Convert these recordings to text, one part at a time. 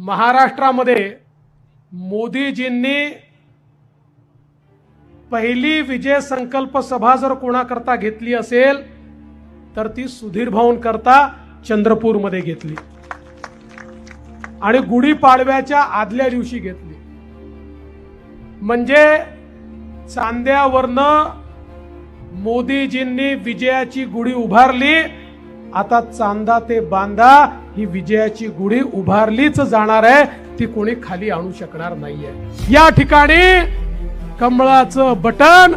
महाराष्ट्रामध्ये मोदीजींनी पहिली विजय संकल्प सभा जर कोणाकरता घेतली असेल तर ती सुधीर भाऊंकरता चंद्रपूरमध्ये घेतली. आणि गुढीपाडव्याच्या आदल्या दिवशी घेतली. म्हणजे चांद्यावरनं मोदीजींनी विजयाची गुढी उभारली आता चांदा ते बांधा ही विजयाची गुढी उभारलीच जाणार आहे ती कोणी खाली आणू शकणार नाहीये. या ठिकाणी कमळाचं बटन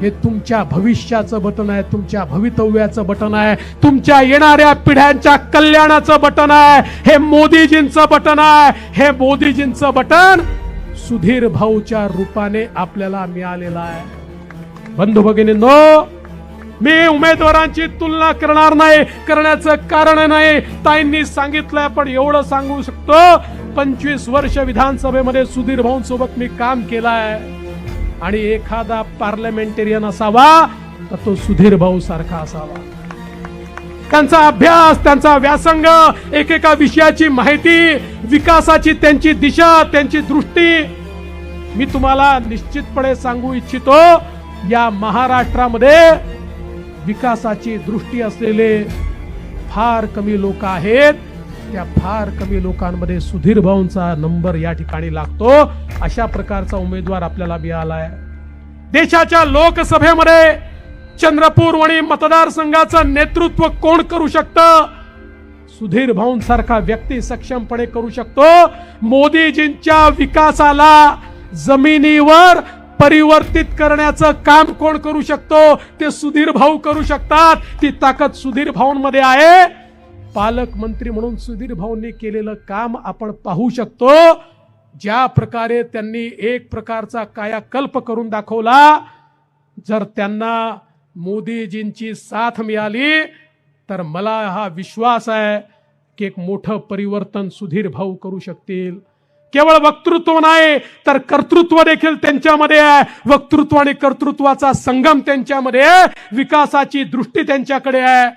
हे तुमच्या भविष्याचं बटन आहे तुमच्या भवितव्याचं बटन आहे तुमच्या येणाऱ्या पिढ्यांच्या कल्याणाचं बटन आहे हे मोदीजींचं बटन आहे हे मोदीजींचं बटन सुधीर भाऊच्या रूपाने आपल्याला मिळालेलं आहे. बंधू भगिनींनो मी उमेदवारांची तुलना करणार नाही करण्याचं कारण नाही. ताईंनी सांगितलंय पण एवढं सांगू शकतो पंचवीस वर्ष विधानसभेमध्ये सुधीर भाऊंसोबत मी काम केलंय. आणि एखादा पार्लमेंटेरियन असावा तर तो सुधीर भाऊ सारखा असावा. त्यांचा अभ्यास त्यांचा व्यासंग एकेका विषयाची माहिती विकासाची त्यांची दिशा त्यांची दृष्टी मी तुम्हाला निश्चितपणे सांगू इच्छितो या महाराष्ट्रामध्ये विकासाची दृष्टी असलेले फार कमी लोक आहेत. त्या फार कमी लोकांमध्ये सुधीर भाऊंचा नंबर या ठिकाणी लागतो. अशा प्रकारचा उमेदवार आपल्याला मिळालाय. देशाच्या लोकसभेमध्ये चंद्रपूर मतदारसंघाचं नेतृत्व कोण करू शकतं? सुधीर भाऊंसारखा व्यक्ती सक्षमपणे करू शकतो. मोदीजींच्या विकासाला जमिनीवर परिवर्तित करण्याचं काम कोण करू शकतो? ते सुधीर भाऊ करू शकतात. ती ताकद सुधीर भाऊंमध्ये आहे. पालकमंत्री म्हणून सुधीर भाऊंनी केलेलं काम आपण पाहू शकतो. ज्या प्रकारे त्यांनी एक प्रकारचा कायाकल्प करून दाखवला जर त्यांना मोदीजींची साथ मिळाली तर मला हा विश्वास आहे की एक मोठं परिवर्तन सुधीर भाऊ करू शकतील. केवळ वक्तृत्व नाही तर कर्तृत्व देखील त्यांच्यामध्ये आहे. वक्तृत्व आणि कर्तृत्वाचा संगम त्यांच्यामध्ये विकासाची दृष्टी त्यांच्याकडे आहे.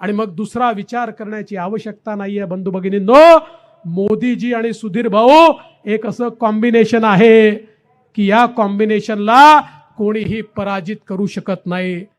आणि मग दुसरा विचार करण्याची आवश्यकता नाहीये बंधू भगिनींनो. मोदीजी आणि सुधीर भाऊ एक असं कॉम्बिनेशन आहे की या कॉम्बिनेशनला कोणीही पराजित करू शकत नाही.